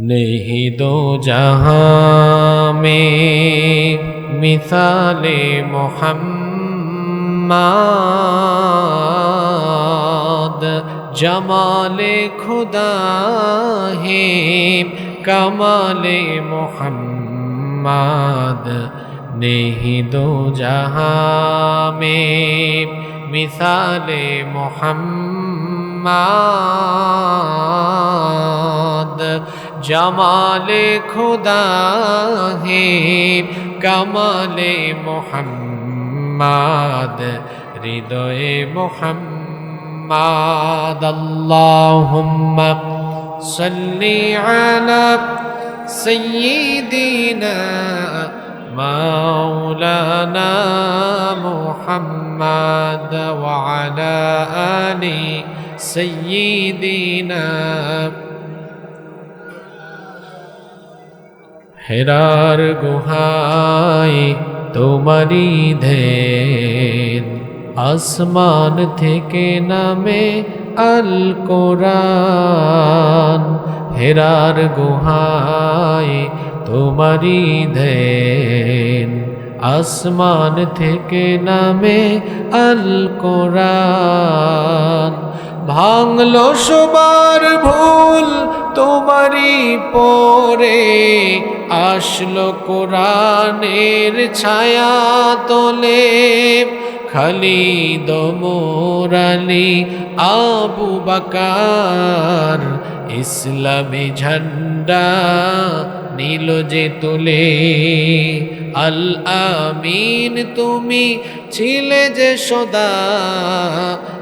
नहीं दो जहां में मिसाल मोहम्मद जमाल खुदा है कमाल मोहम्मद नहीं दो जहां में मिसाल मोहम्मद جمال خدا ہے کمال محمد رضا محمد اللهم صل على سيدنا مولانا محمد وعلى آل سيدنا محمد হেরার গুহায় তোমারি ধেন আসমান থেকে নামে আল কোরআন হেরার গুহায় তোমারি ধেন আসমান থেকে নামে আল কোরআন ভাঙলো সবার ভুল, তোমারই পরে আসলো কোরআনের ছায়া তোলে। খালি দমোরালি আবু বাকার, ইসলামী ঝন্ডা নীল যে তুলে। আল আমিন, তুমি ছিলে যে সদা।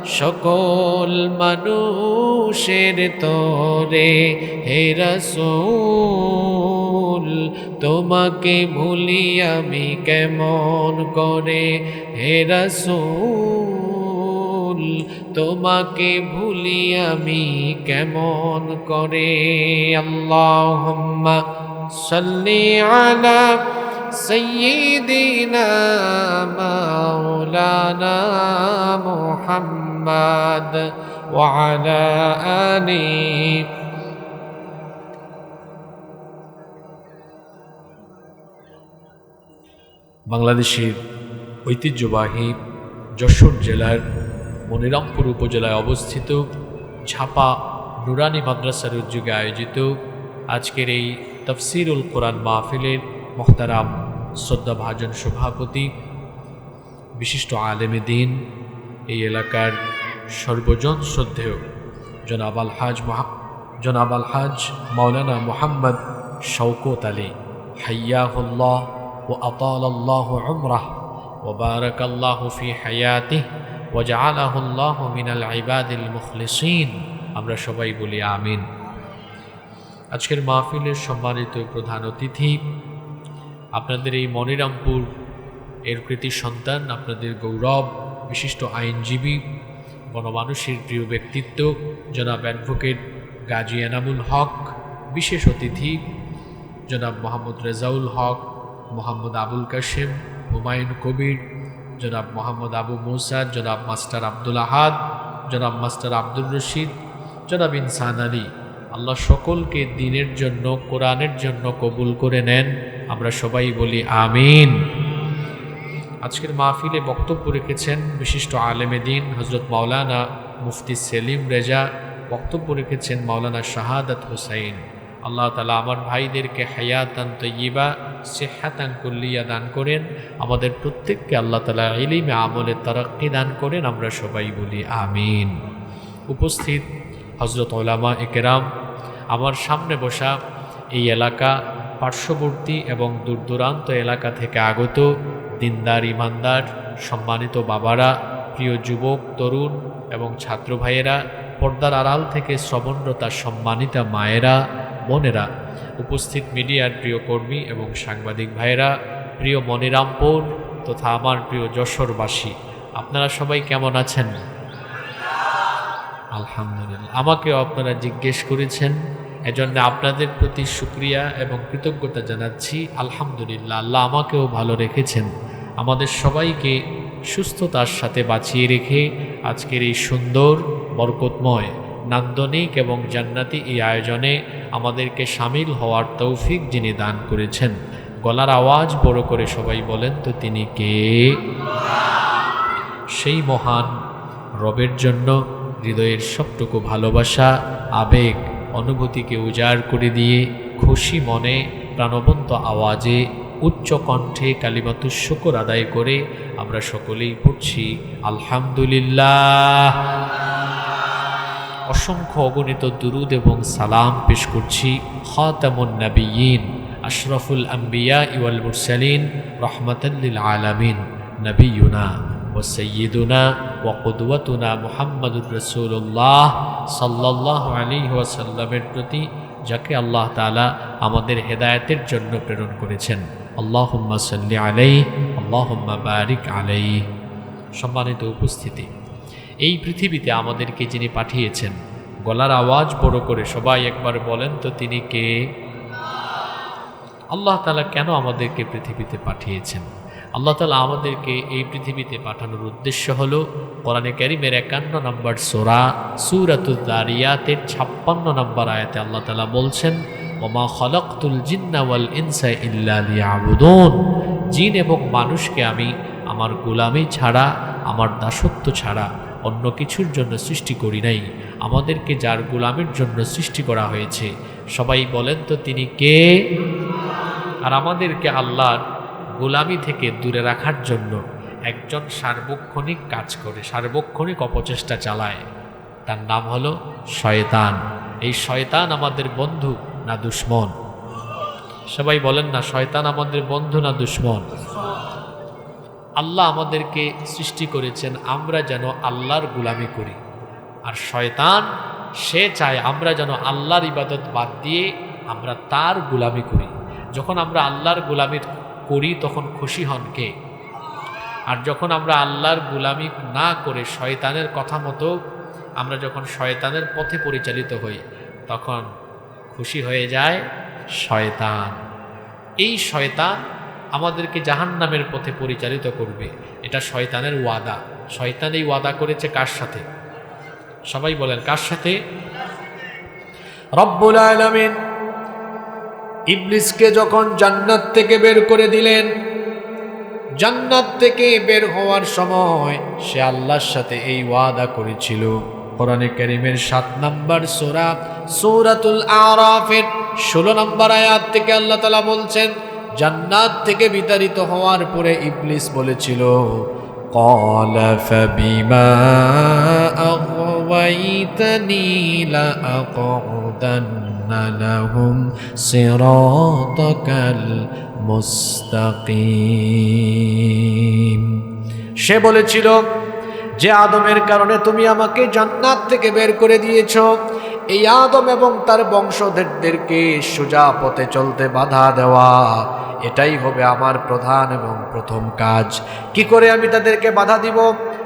সকল মানুষের তরে, হে রসুল, তোমাকে ভুলি আমি কেমন করে? হে রসুল, তোমাকে ভুলি আমি কেমন করে? আল্লাহুম্মা সাল্লি আলা سيدنا مولانا محمد وعلى آله বাংলাদেশের ঐতিহ্যবাহী যশোর জেলার মনিরামপুর উপজেলায় অবস্থিত ছাপা নুরানি মাদ্রাসার উদ্যোগে আয়োজিত আজকের এই তফসিরুল কোরআন মাহফিলের মোহতারাম শ্রদ্ধাভাজন সভাপতি বিশিষ্ট আলেমে দিন এই এলাকার সর্বজন শ্রদ্ধেয় জনাব আল হাজ মহা জনাব আল হাজ মাওলানা মোহাম্মদ শওকত আলী হাইয়াহুল্লাহ ও আতাল আল্লাহ উমরাহ وبارك الله في حياته وجعله الله من العباد المخلصين আমরা সবাই বলি আমিন আজকের মাহফিলের সম্মানিত প্রধান অতিথি, আপনাদের এই মনিরামপুর এর কৃতি সন্তান, আপনাদের গৌরব, বিশিষ্ট আইনজীবী, গণমানুষের প্রিয় ব্যক্তিত্ব, জনাব অ্যাডভোকেট গাজী এনামুল হক, বিশেষ অতিথি, জনাব মোহাম্মদ রেজাউল হক, মোহাম্মদ আবুল কাশেম, হুমায়ুন কবির, জনাব মোহাম্মদ আবু মুসা, জনাব মাস্টার আব্দুল আহাদ, জনাব মাস্টার আব্দুর রশিদ, জনাব ইনসান আলী। আল্লাহ সকলকে দিনের জন্য, কোরআনের জন্য কবুল করে নেন। আমরা সবাই বলি আমিন। আজকের মাহফিলে বক্তব্য রেখেছেন বিশিষ্ট আলেমে দিন হজরত মাওলানা মুফতি সেলিম রেজা, বক্তব্য রেখেছেন মাওলানা শাহাদাত হুসাইন। আল্লাহ তালা আমার ভাইদেরকে হায়াতান তৈবা সেহাতান কুল্লিয়া দান করেন। আমাদের প্রত্যেককে আল্লাহ তালা ইলিমে আমলে তারাক্কি দান করেন। আমরা সবাই বলি আমিন। উপস্থিত হজরত ওলামা একেরাম আমার সামনে বসা এই এলাকা পার্শ্ববর্তী এবং দূরদূরান্ত এলাকা থেকে আগত দিনদার, ইমানদার, সম্মানিত বাবারা, প্রিয় যুবক, তরুণ এবং ছাত্র ভাইয়েরা, পর্দার আড়াল থেকে শ্রবণরতা সম্মানিতা মায়েরা, বোনেরা, উপস্থিত মিডিয়ার প্রিয় কর্মী এবং সাংবাদিক ভাইয়েরা, প্রিয় মনিরামপুর তথা আমার প্রিয় যশোরবাসী। আপনারা সবাই কেমন আছেন? আলহামদুলিল্লাহ। আমাকেও আপনারা জিজ্ঞেস করেছেন, এজন্য আপনাদের প্রতি সুক্রিয়া এবং কৃতজ্ঞতা জানাচ্ছি। আলহামদুলিল্লাহ, আল্লাহ আমাকেও ভালো রেখেছেন। আমাদের সবাইকে সুস্থতার সাথে বাঁচিয়ে রেখে আজকের এই সুন্দর, বরকতময়, নান্দনিক এবং জান্নাতি এই আয়োজনে আমাদেরকে সামিল হওয়ার তৌফিক যিনি দান করেছেন। গলার আওয়াজ বড় করে সবাই বলেন তো তিনি কে? সেই মহান রবের জন্য হৃদয়ের সবটুকু ভালোবাসা, আবেগ, অনুভূতিকে উজাড় করে দিয়ে খুশি মনে প্রাণবন্ত আওয়াজে উচ্চ কণ্ঠে কালিমাতুর শুকর আদায় করে আমরা সকলেই পড়ছি, আলহামদুলিল্লাহ। অসংখ্য অগণিত দুরুদ এবং সালাম পেশ করছি খাতামুন নবীন আশরাফুল আম্বিয়া ইওয়াল মুরসালিন রহমতাল্লিল আলামিন নবীনা ও সৈয়দুনা ও কুদওয়াতুনা মুহাম্মদুর আলী প্রতি, যাকে আল্লাহ তালা আমাদের হেদায়তের জন্য প্রেরণ করেছেন। আল্লাহুম্মা সাল্লি আলাই আল্লাহুম্মা বারিক আলাই সম্মানিত উপস্থিতি, এই পৃথিবীতে আমাদেরকে যিনি পাঠিয়েছেন, গলার আওয়াজ বড় করে সবাই একবার বলেন তো তিনি কে? আল্লাহ তালা কেন আমাদেরকে পৃথিবীতে পাঠিয়েছেন? আল্লাহ তালা আমাদেরকে এই পৃথিবীতে পাঠানোর উদ্দেশ্য হল কোরআনে ক্যারিমের একান্ন নম্বর সোরা সুরাতুদ্দারিয়াতের ছাপ্পান্ন নম্বর আয়াতে আল্লাহ তালা বলছেন, ওমা খলকতুল জিন্নাওয়াল ইনসা ইল্লা লিয়াবুদুন। জিন এবং মানুষকে আমি, আমার গোলামি ছাড়া, আমার দাসত্ব ছাড়া অন্য কিছুর জন্য সৃষ্টি করি নাই। আমাদেরকে যার গোলামের জন্য সৃষ্টি করা হয়েছে, সবাই বলেন তো তিনি কে? আর আমাদেরকে আল্লাহর গোলামি থেকে দূরে রাখার জন্য একজন সার্বক্ষণিক কাজ করে, সার্বক্ষণিক অপচেষ্টা চালায়। তার নাম হলো শয়তান। এই শয়তান আমাদের বন্ধু না দুশ্মন? সবাই বলেন না, শয়তান আমাদের বন্ধু না দুশ্মন? আল্লাহ আমাদেরকে সৃষ্টি করেছেন, আমরা যেন আল্লাহর গুলামি করি। আর শয়তান, সে চায় আমরা যেন আল্লাহর ইবাদত বাদ দিয়ে আমরা তার গুলামি করি। যখন আমরা আল্লাহর গুলামি করি, তখন খুশি হন কে? আর যখন আমরা আল্লাহর গুলামি না করে শয়তানের কথা মতো আমরা যখন শয়তানের পথে পরিচালিত হই, তখন খুশি হয়ে যায় শয়তান। এই শয়তান আমাদেরকে জাহান নামের পথে পরিচালিত করবে। এটা শয়তানের ওয়াদা। শয়তান এই ওয়াদা করেছে কার সাথে? সবাই বলেন, কার সাথে? রব্বুল আলমিন ইবলিসকে যখন জান্নাত থেকে বের করে দিলেন, জান্নাত থেকে বের হওয়ার সময় সে আল্লাহর সাথে এই ওয়াদা করেছিল। কোরআনে করিমের সাত নম্বর সোরা, সৌরাতুল আরাফের ষোলো নম্বর আয়াত থেকে আল্লাহ তালা বলছেন, জান্নাত থেকে বিতাড়িত হওয়ার পরে ইবলিস বলেছিল কলা أغويتني لأقعدن لهم صراطك المستقيم সে বলেছিল যে আদমের কারণে তুমি আমাকে জান্নাত থেকে বের করে দিয়েছ এই আদম এবং তার বংশধরদেরকে সোজা পথে চলতে বাধা দেওয়া এটাই হবে আমার প্রধান এবং প্রথম কাজ কি করে আমি তাদেরকে বাধা দিব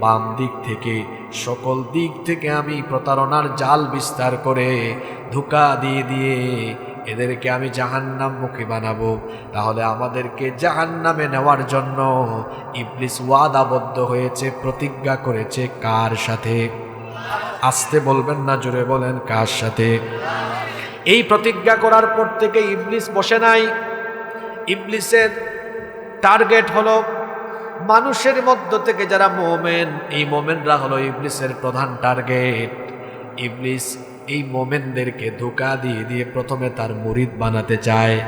বাম দিক থেকে, সকল দিক থেকে আমি প্রতারণার জাল বিস্তার করে ধোকা দিয়ে দিয়ে এদেরকে আমি জাহান্নাম মুখী বানাবো। তাহলে আমাদেরকে জাহান্নামে নেওয়ার জন্য ইবলিস ওয়াদাবদ্ধ হয়েছে, প্রতিজ্ঞা করেছে কার সাথে? আসতে বলবেন না, জোরে বলেন কার সাথে? এই প্রতিজ্ঞা করার পর থেকে ইবলিস বসে নাই। ইবলিসের টার্গেট হলো মানুষের মধ্য থেকে যারা মোমেন, এই মোমেনরা হলো ইবলিসের প্রধান টার্গেট। ইবলিস এই মোমেনদেরকে ধোকা দিয়ে দিয়ে প্রথমে তার মুরিদ বানাতে চায়।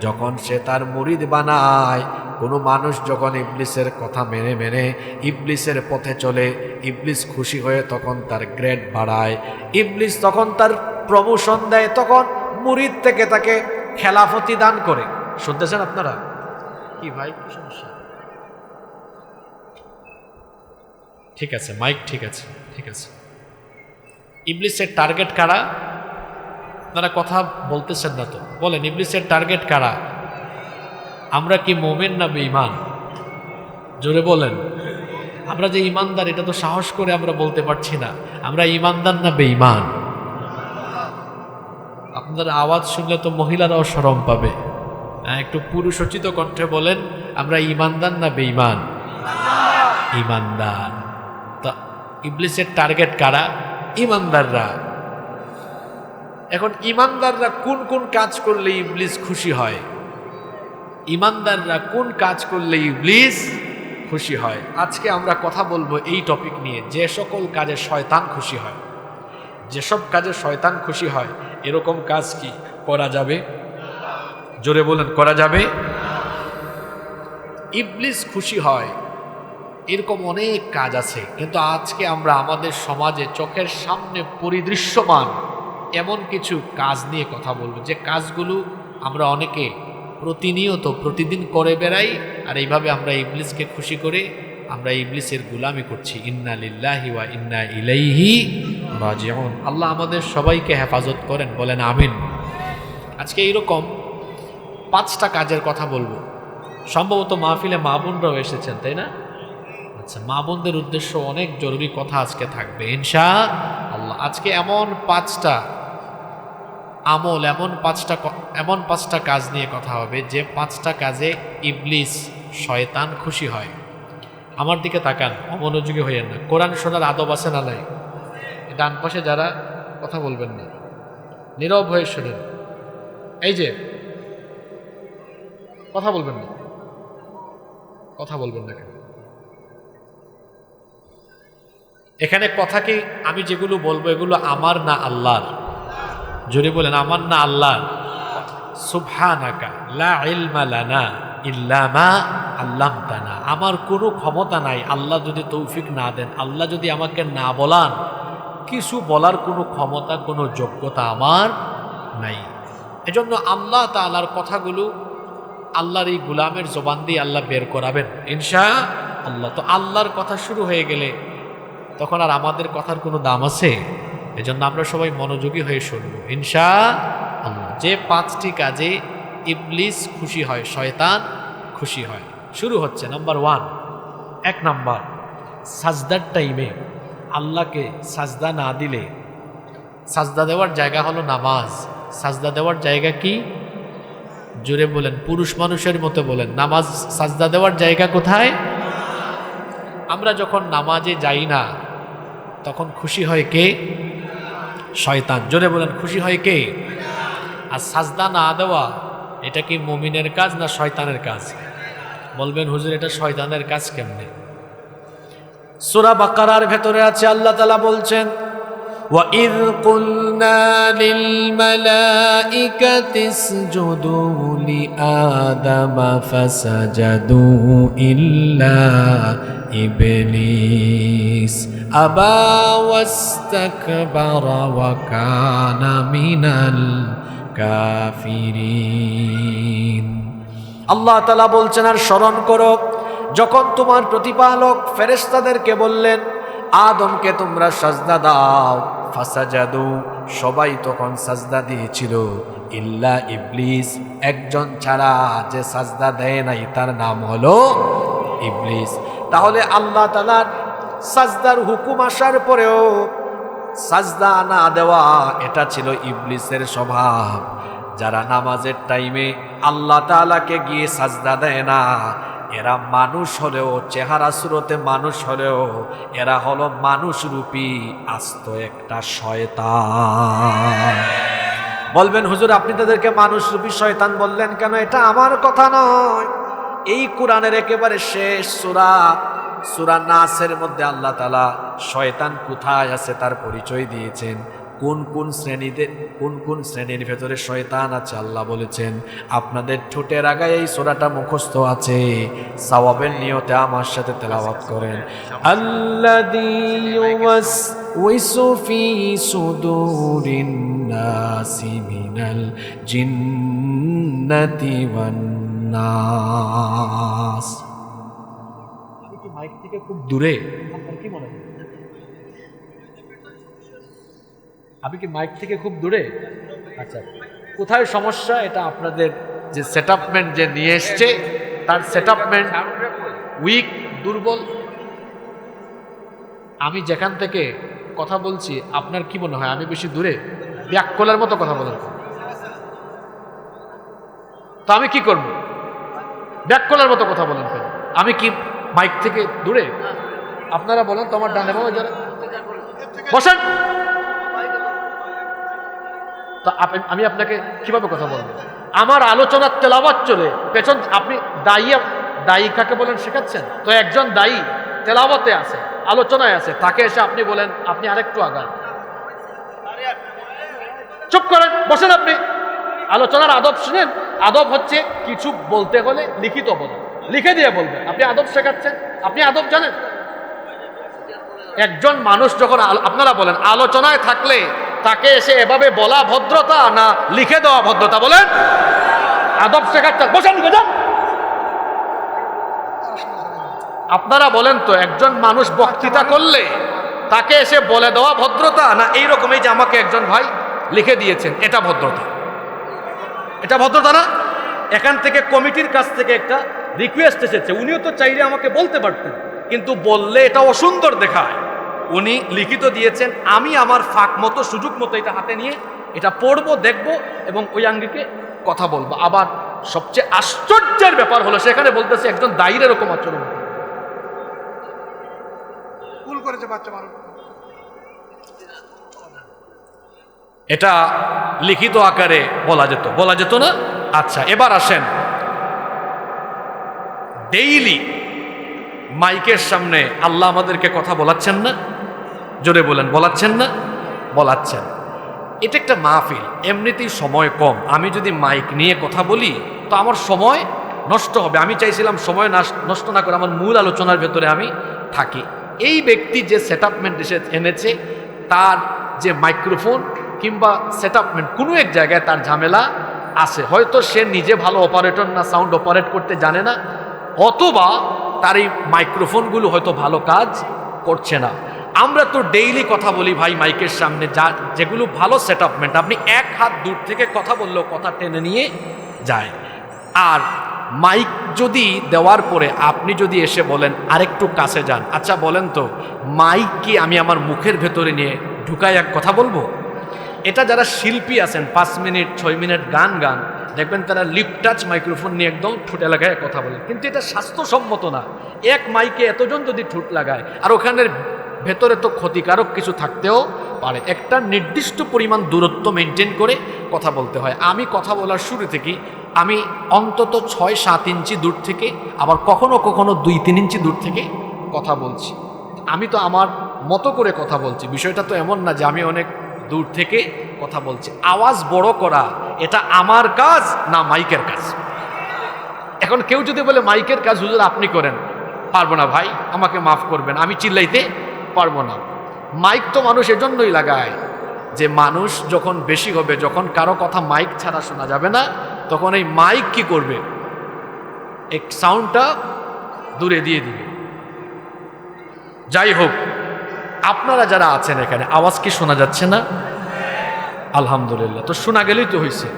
যখন সে তার মুরিদ বানায়, কোনো মানুষ যখন ইবলিসের কথা মেনে মেনে ইবলিসের পথে চলে, ইবলিস খুশি হয়ে তখন তার গ্রেড বাড়ায়। ইবলিস তখন তার প্রমোশন দেয়, তখন মুরিদ থেকে তাকে খেলাফতি দান করে। শুনতেছেন আপনারা? কি ভাই, কি সমস্যা? ঠিক আছে মাইক ঠিক আছে ঠিক আছে। ইবলিসের টার্গেট কারা? আপনারা কথা বলতেছেন না তো। বলেন ইবলিসের টার্গেট কারা? আমরা কি মোমেন না বেঈমান? জোরে বলেন। আমরা যে ইমানদার এটা তো সাহস করে আমরা বলতে পারছি না। আমরা ইমানদার না বেঈমান? আপনাদের আওয়াজ শুনলে তো মহিলারাও সরম পাবে। হ্যাঁ, একটু পুরুষোচিত কণ্ঠে বলেন আমরা ইমানদার না বেঈমান? ইমানদার। ইবলিসের টার্গেট কারা? ইমানদাররা। এখন ইমানদাররা কোন কোন কাজ করলে ইবলিস খুশি হয়? ইমানদাররা কোন কাজ করলে ইবলিস খুশি হয়? আজকে আমরা কথা বলব এই টপিক নিয়ে, যে সকল কাজে শয়তান খুশি হয়। যেসব কাজে শয়তান খুশি হয়, এরকম কাজ কি করা যাবে? জোরে বলেন, করা যাবে? ইবলিস খুশি হয় এরকম অনেক কাজ আছে, কিন্তু আজকে আমরা আমাদের সমাজে চোখের সামনে পরিদৃশ্যমান এমন কিছু কাজ নিয়ে কথা বলব। যে কাজগুলো আমরা অনেকে প্রতিনিয়ত প্রতিদিন করে বেড়াই, আর এইভাবে আমরা ইবলিসকে খুশি করে আমরা ইবলিসের গুলামি করছি। ইন্না লিল্লাহি ওয়া ইন্না ইলাইহি রাজিউন। আল্লাহ আমাদের সবাইকে হেফাজত করেন, বলেন আমিন। আজকে এইরকম পাঁচটা কাজের কথা বলব। সম্ভবত মাহফিলে মা বোনরাও এসেছেন, তাই না? আচ্ছা মা বোনদের উদ্দেশ্য অনেক জরুরি কথা আজকে থাকবে। ইনশা আল্লাহ, আজকে এমন পাঁচটা আমল, এমন পাঁচটা এমন পাঁচটা কাজ নিয়ে কথা হবে যে পাঁচটা কাজে ইবলিস, শয়তান খুশি হয়। আমার দিকে তাকান, অমনোযোগী হইয়েন না। কোরআন শোনার আদব আছে না নাই? ডান পাশে যারা কথা বলবেন না, নীরব হয়ে শোনেন। এই যে, কথা বলবেন না, কথা বলবেন না কেন? এখানে কথা কি, আমি যেগুলো বলব এগুলো আমার না আল্লাহর? জোরে বলেন, আমার না আল্লাহর? সুবহানাকা, লা ইলমা লানা ইল্লা মা আল্লামতানা। আমার কোনো ক্ষমতা নাই, আল্লাহ যদি তৌফিক না দেন, আল্লাহ যদি আমাকে না বলান, কিছু বলার কোনো ক্ষমতা, কোনো যোগ্যতা আমার নাই। এজন্য আল্লাহ তাআলার কথাগুলো আল্লাহর এই গুলামের জবান দিয়ে আল্লাহ বের করাবেন, ইনশা আল্লাহ। তো আল্লাহর কথা শুরু হয়ে গেলে তখন আর আমাদের কথার কোনো দাম আছে? এজন্য আমরা সবাই মনোযোগী হয়ে শুনব। ইনশা যে পাঁচটি কাজে ইবলিস খুশি হয়, শয়তান খুশি হয়। শুরু হচ্ছে। Number one. এক নাম্বার, সাজদার টাইমে আল্লাহকে সাজদা না দিলে সাজদা দেওয়ার জায়গা হলো নামাজ। সাজদা দেওয়ার জায়গা কি? জোরে বলেন, পুরুষ মানুষের মতো বলেন। নামাজ, সাজদা দেওয়ার জায়গা কোথায়? আমরা যখন নামাজে যাই না তখন খুশি হয় কে? শয়তান। জোরে বলেন, খুশি হয় কে? আর সাজদা না দেওয়া, এটা কি মমিনের কাজ না শয়তানের কাজ? বলবেন, হুজুর, এটা শয়তানের কাজ কেমনে? সুরা বাকারার ভেতরে আছে, আল্লাহ তালা বলছেন وَإِذْ قُلْنَا لِلْمَلَائِكَةِ اسْجُدُوا لِآدَمَ فَسَجَدُوا إِلَّا إِبْلِيسَ أَبَى وَاسْتَكْبَرَ وَكَانَ مِنَ الْكَافِرِينَ আল্লাহ তালা বলছেন আর স্মরণ করো যখন তোমার প্রতিপালক ফেরেস্তাদেরকে বললেন আদমকে তোমরা সাজদা দাও ফাসাজাদু, সবাই তখন সাজদা দিয়েছিল। ইল্লা ইবলিস, একজন ছাড়া যে সাজদা দেয় নাই, তার নাম হলো ইবলিস। তাহলে আল্লাহ তালার সাজদার হুকুম আসার পরেও সাজদা না দেওয়া, এটা ছিল ইবলিসের স্বভাব। যারা নামাজের টাইমে আল্লাহ তাআলাকে গিয়ে সাজদা দেয় না এরা মানুষ হলেও, চেহারা সুরতে মানুষ হলেও, এরা হলো মানুষ রূপী, আস্ত একটা শয়তান। বলবেন, হুজুর, আপনি তাদেরকে মানুষ রূপী শয়তান বললেন কেন? এটা আমার কথা নয়। এই কোরআনের একেবারে শেষ সুরা সুরা নাসের মধ্যে আল্লাহ তালা শয়তান কোথায় আছে তার পরিচয় দিয়েছেন। কোন কোন শ্রেণীতে, কোন কোন শ্রেণির ভেতরে শয়তান আছে? আল্লাহ বলেছেন, আপনাদের ঠোঁটের আগায় এই সোরাটা মুখস্থ আছে। সওয়াবের নিয়তে আমার সাথে তেলাওয়াত করেন। জিন্নাতি খুব দূরে? কি মনে হয়? আমি কি মাইক থেকে খুব দূরে? আচ্ছা কোথায় সমস্যা? এটা আপনাদের যে সেটআপমেন্ট যে নিয়ে এসছে, তার সেটআপমেন্ট উইক দুর্বল। আমি যেখান থেকে কথা বলছি, আপনার কি মনে হয়? আমি বেশি দূরে? ব্যাক ব্যাককলের মতো কথা বলেন। তো আমি কি করব? ব্যাককলের মতো কথা বলেন কেন? আমি কি মাইক থেকে দূরে? আপনারা বলেন তো আমার ডানে বাবা যারা বসেন! তো আমি আপনাকে কীভাবে কথা বলব? আমার আলোচনার তেলাবাত চলে। পেছন, আপনি দায়ী দায়ী কাকে বলেন শেখাচ্ছেন? তো একজন দায়ী তেলাবতে আছে, আলোচনায় আছে। তাকে এসে আপনি বলেন, আপনি আরেকটু আগান। চুপ করেন, বসেন আপনি। আলোচনার আদব শুনেন। আদব হচ্ছে কিছু বলতে হলে লিখিত বলেন লিখে দিয়ে বলবেন। আপনি আদব শেখাচ্ছেন? আপনি আদব জানেন? একজন মানুষ যখন আপনারা বলেন, আলোচনায় থাকলে তাকে এসে এভাবে বলা ভদ্রতা না লিখে দেওয়া ভদ্রতা বলেন? আদব শেখাচ্ছেন বসেন বসেন আপনারা বলেন তো, একজন মানুষ বক্তৃতা করলে তাকে এসে বলে দেওয়া ভদ্রতা না এইরকমই যে আমাকে একজন ভাই লিখে দিয়েছেন, এটা ভদ্রতা? এটা ভদ্রতা না? এখান থেকে কমিটির কাছ থেকে একটা রিকোয়েস্ট এসেছে, উনিও তো চাইলে আমাকে বলতে পারতেন, কিন্তু বললে এটা অসুন্দর দেখায়। উনি লিখিত দিয়েছেন আমি আমার ফাঁক মতো সুযোগ মতো এটা হাতে নিয়ে এটা পড়ব দেখব এবং ওই আঙ্গিকে কথা বলব। আবার সবচেয়ে আশ্চর্যের ব্যাপার হলো সেখানে বলতেছে একজন দায়ীর এরকম আচরণ করে। ভুল করেছে বাচ্চা মানুষ। এটা লিখিত আকারে বলা যেত। বলা যেত না? আচ্ছা এবার আসেন। ডেইলি মাইকের সামনে আল্লাহ আমাদেরকে কথা বলাচ্ছেন না? জোরে বলেন, বলাচ্ছেন না? বলাচ্ছেন। এটা একটা মাহফিল, এমনিতেই সময় কম। আমি যদি মাইক নিয়ে কথা বলি, তো আমার সময় নষ্ট হবে। আমি চাইছিলাম সময় নষ্ট না করে আমার মূল আলোচনার ভেতরে আমি থাকি। এই ব্যক্তি যে সেটআপমেন্ট এসে এনেছে, তার যে মাইক্রোফোন কিংবা সেটআপমেন্ট কোনো এক জায়গায় তার ঝামেলা আছে। হয়তো সে নিজে ভালো অপারেটর না সাউন্ড অপারেট করতে জানে না, অথবা তার এই মাইক্রোফোনগুলো হয়তো ভালো কাজ করছে না। আমরা তো ডেইলি কথা বলি ভাই মাইকের সামনে, যা যেগুলো ভালো সেটআপমেন্ট আপনি এক হাত দূর থেকে কথা বললেও কথা টেনে নিয়ে যায়। আর মাইক যদি দেওয়ার পরে আপনি যদি এসে বলেন, আরেকটু কাছে যান। আচ্ছা বলেন তো, মাইক কি আমি আমার মুখের ভেতরে নিয়ে ঢুকাই এক কথা বলব? এটা যারা শিল্পী আছেন, পাঁচ মিনিট, ছয় মিনিট গান গান, দেখবেন তারা লিপ টাচ মাইক্রোফোন নিয়ে একদম ঠোঁটে লাগায় কথা বলে। কিন্তু এটা স্বাস্থ্যসম্মত না। এক মাইকে এতজন যদি ঠোঁট লাগায়, আর ওখানের ভেতরে তো ক্ষতিকারক কিছু থাকতেও পারে। একটা নির্দিষ্ট পরিমাণ দূরত্ব মেনটেন করে কথা বলতে হয়। আমি কথা বলার শুরু থেকে আমি অন্তত ছয় সাত ইঞ্চি দূর থেকে, আবার কখনো কখনো দুই তিন ইঞ্চি দূর থেকে কথা বলছি। আমি তো আমার মতো করে কথা বলছি। বিষয়টা তো এমন না যে আমি অনেক দূর থেকে কথা বলছি। আওয়াজ বড় করা, এটা আমার কাজ না মাইকের কাজ? এখন কেউ যদি বলে, মাইকের কাজ হুজুর আপনি করেন। পারব না ভাই, আমাকে মাফ করবেন। আমি চিল্লাইতে পারব না। মাইক তো মানুষ এজন্যই লাগায় যে মানুষ যখন বেশি হবে, যখন কারও কথা মাইক ছাড়া শোনা যাবে না, তখন এই মাইক কি করবে? এক সাউন্ডটা দূরে দিয়ে দিবে। যাই হোক, আপনারা যারা আছেন এখানে, আওয়াজ কি শোনা যাচ্ছে না? আলহামদুলিল্লাহ। তো শোনা গেলেই তো হয়েছে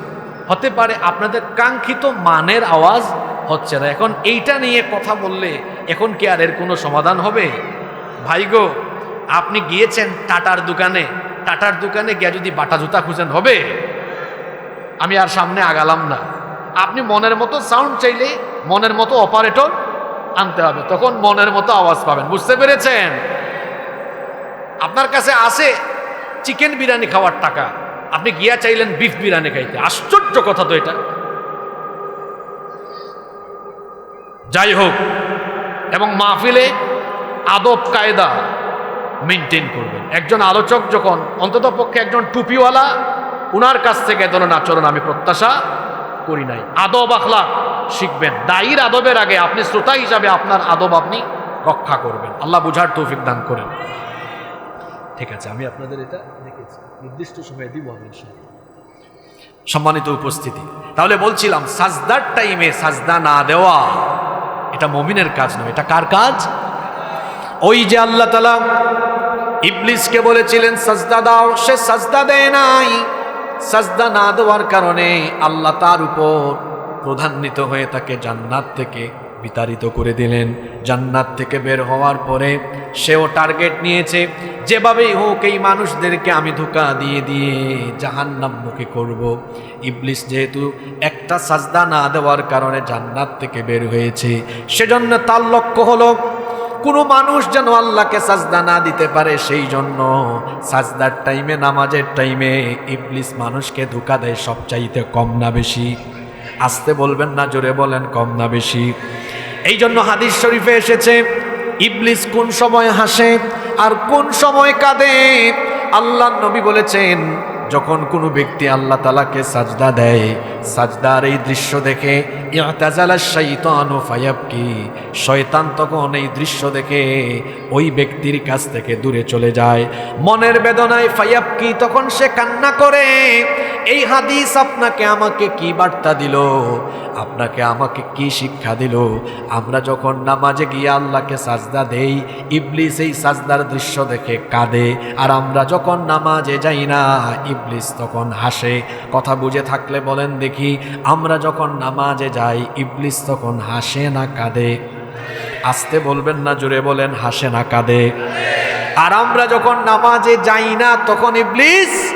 হতে পারে আপনাদের কাঙ্ক্ষিত মানের আওয়াজ হচ্ছে না। এখন এইটা নিয়ে কথা বললে এখন কি আর এর কোনো সমাধান হবে? ভাই গো, আপনি গিয়েছেন টাটার দোকানে। টাটার দোকানে গিয়ে যদি বাটা জুতা খুঁজেন হবে? আমি আর সামনে আগালাম না। আপনি মনের মতো সাউন্ড চাইলে মনের মতো অপারেটর আনতে হবে, তখন মনের মতো আওয়াজ পাবেন। বুঝতে পেরেছেন? আপনার কাছে আছে চিকেন বিরিয়ানি খাওয়ার টাকা। আপনি গিয়া চাইলেন বিফ বিরিয়ানি খাইতে। আশ্চর্য কথা তো এটা। যাই হোক, এবং মাহফিলে আদব কায়দা মেনটেন করবেন। একজন আলোচক যখন অন্তত পক্ষে একজন টুপিওয়ালা উনার কাছ থেকে এ ধরনের আচরণ আমি প্রত্যাশা করি নাই। আদব আখলা শিখবেন। দায়ীর আদবের আগে আপনি শ্রোতা হিসাবে আপনার আদব আপনি রক্ষা করবেন। আল্লাহ বুঝার তৌফিক দান করেন। ঠিক আছে আমি আপনাদের এটা দেখেছি। নির্দিষ্ট সময়ে দিব আমি সম্মানিত উপস্থিতি তাহলে বলছিলাম সাজদার টাইমে সাজদা না দেওয়া এটা মমিনের কাজ নয়। এটা কার কাজ? ওই যে আল্লাহ তালা ইবলিসকে বলেছিলেন, সাজদা দাও, সে সাজদা দেয় নাই। সাজদা না দেওয়ার কারণে আল্লাহ তার উপর প্রধান্বিত হয়ে তাকে জান্নাত থেকে বিতাড়িত করে দিলেন। জান্নাত থেকে বের হওয়ার পরে সেও টার্গেট নিয়েছে, যেভাবেই হোক এই মানুষদেরকে আমি ধোকা দিয়ে দিয়ে জাহান্নাম মুখে করব। ইবলিস যেহেতু একটা সাজদা না দেওয়ার কারণে জান্নাত থেকে বের হয়েছে, সেজন্য তার লক্ষ্য হলো কোনো মানুষ যেন আল্লাহকে সাজদা না দিতে পারে, সেই জন্য সাজদার টাইমে, নামাজের টাইমে ইবলিস মানুষকে ধোকা দেয় সবচাইতে কম না বেশি। আসতে বলবেন না, জোরে বলেন, কম না বেশি। এই জন্য হাদিস শরীফে এসেছে, ইবলিস কোন সময় হাসে আর কোন সময় কাঁদে? আল্লাহ নবী বলেছেন যখন কোনো ব্যক্তি আল্লাহ তালাকে সাজদা দেয়, সাজদার এই দৃশ্য দেখে শয়তান তখন এই দৃশ্য দেখে ওই ব্যক্তির কাছ থেকে দূরে চলে যায়। মনের বেদনায় ফায়াবকি, তখন সে কান্না করে, এই হাদিস আপনাকে আমাকে কি বার্তা দিল? আপনাকে আমাকে কি শিক্ষা দিল? আমরা যখন নামাজে গিয়ে আল্লাহকে সাজদা দেই, ইবলিস এই সাজদার দৃশ্য দেখে কাঁদে। আর আমরা যখন নামাজে যাই না ইবলিস তখন হাসে। কথা বুঝে থাকলে বলেন, দেখি, আমরা যখন নামাজে যাই, ইবলিস তখন হাসে না কাঁদে? আসতে বলবেন না জুড়ে বলেন, হাসে না কাঁদে। আর আমরা যখন নামাজে যাই না, তখন ইবলিস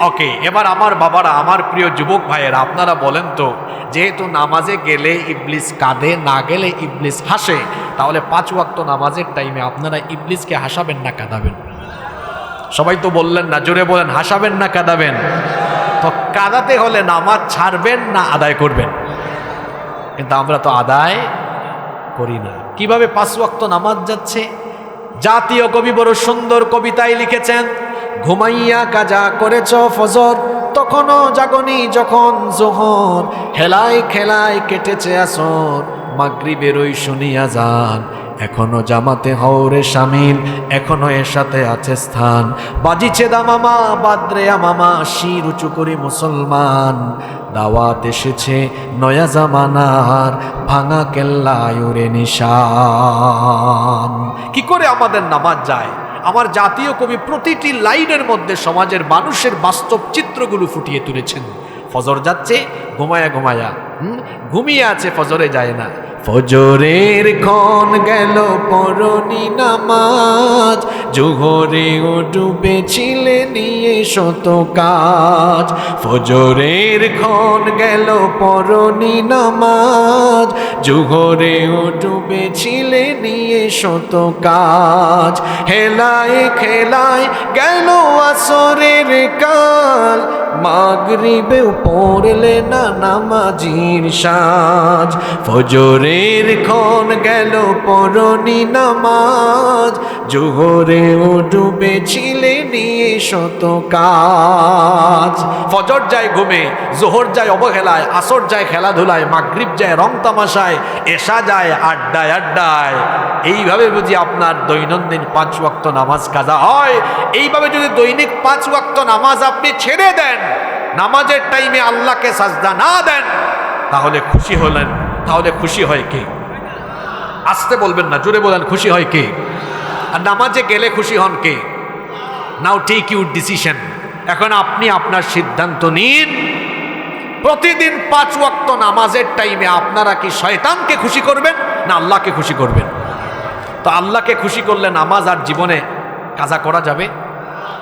ওকে, এবার আমার বাবারা, আমার প্রিয় যুবক ভাইয়েরা, আপনারা বলেন তো, যেহেতু নামাজে গেলে ইবলিস কাঁদে, না গেলে ইবলিস হাসে, তাহলে পাঁচ ওয়াক্ত নামাজের টাইমে আপনারা ইবলিসকে হাসাবেন না কাঁদাবেন? সবাই তো বললেন না, জোরে বলেন, হাসাবেন না কাঁদাবেন? তো কাঁদাতে হলে নামাজ ছাড়বেন না আদায় করবেন? কিন্তু আমরা তো আদায় করি না। কীভাবে পাঁচ ওয়াক্ত নামাজ যাচ্ছে? জাতীয় কবি বড় সুন্দর কবিতায় লিখেছেন, ঘুমাইয়া কাজা করেছ ফজর, তখনও জাগনি যখন জোহর। হেলায় খেলায় কেটেছে আসর মাগরি বেরোই শুনিয়া যান এখনও জামাতে হওরে সামিল এখনও এর সাথে আছে স্থান। বাজিছে দামামা বাদ্রে মামা, শির উঁচু করি মুসলমান। দাওয়াত এসেছে নয়া জামানার, ভাঙা কেল্লায় ওরে নিশান। কি করে আমাদের নামাজ যায়? আমার জাতীয় কবি প্রতিটি লাইনের মধ্যে সমাজের মানুষের বাস্তব চিত্রগুলো ফুটিয়ে তুলেছেন। ফজর যাচ্ছে, ঘুমায়া ঘুমায়া। ঘুমিয়ে আছে, ফজরে যায় না। ফজরের ক্ষণ গেল পরনি নামাজ। জোহরে ও ডুবেছিলে নিয়ে শত কাজ। ফজরের ক্ষণ গেল পরনি নামাজ। জোহরে ও ডুবেছিলে নিয়ে শত কাজ। হেলায় খেলায় গেল আসরের কাল। মাগরিবেও পড়লে না নামাজির সাজ। ফজরের ক্ষণ গেল পরনি নামাজ। জোহরে ও ডুবেছিলে নিয়ে শত কাজ। ফজর যায় ঘুমে, জোহর যায় অবহেলায়, আসর যায় খেলাধুলায়, মাগরিব যায় রং তামাশায় এসা যায় আড্ডায় আড্ডায়। এইভাবে বুঝি আপনার দৈনন্দিন পাঁচ ওয়াক্ত নামাজ কাজা হয়? এইভাবে যদি দৈনিক পাঁচ ওয়াক্ত নামাজ আপনি ছেড়ে দেন, নামাজের টাইমে আল্লাহকে সাজদা না দেন, তাহলে খুশি হলেন। তাহলে খুশি হয় কে? আসতে বলবেন না, জোরে বলেন, খুশি হয় কে? আর নামাজে গেলে খুশি হন কে? নাও টেক ইউর ডিসিশন এখন আপনি আপনার সিদ্ধান্ত নিন। প্রতিদিন পাঁচ ওয়াক্ত নামাজের টাইমে আপনারা কি শয়তানকে খুশি করবেন না আল্লাহকে খুশি করবেন? তো আল্লাহকে খুশি করলে নামাজ আর জীবনে কাজা করা যাবে?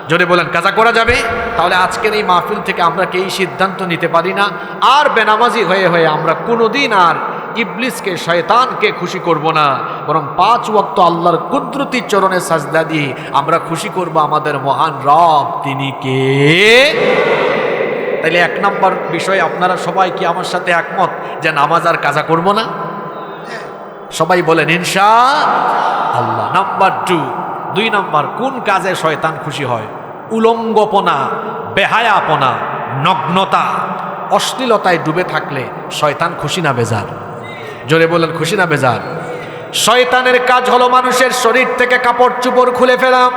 যদি বলেন, কাজা করা যাবে? তাহলে আজকের এই মাহফিল থেকে আমরা কি এই সিদ্ধান্ত নিতে পারি না। আর বেনামাজি হয়ে হয়ে আমরা কোনোদিন আর ইবলিসকে, শয়তানকে খুশি করব না। বরং পাঁচ ওয়াক্ত আল্লাহর কুদরতি চরণে সাজদা দিয়ে আমরা খুশি করব আমাদের মহান রব। তিনি কে? তাইলে এক নম্বর বিষয়, আপনারা সবাই কি আমার সাথে একমত যে নামাজ আর কাজা করব না? সবাই বলেন, ইনশা আল্লাহ। নাম্বার টু দুই নম্বর, কোন কাজে শয়তান খুশি হয়? উলঙ্গপনা, বেহায়াপনা, নগ্নতা। অশ্লীলতায় ডুবে থাকলে শয়তান খুশি না বেজার। জোরে বলেন, খুশি না বেজার? শয়তানের কাজ হলো মানুষের শরীর থেকে কাপড় চুপড় খুলে ফেলা।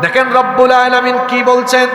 দেখেন রব্বুল আলামিন কি বলছেন?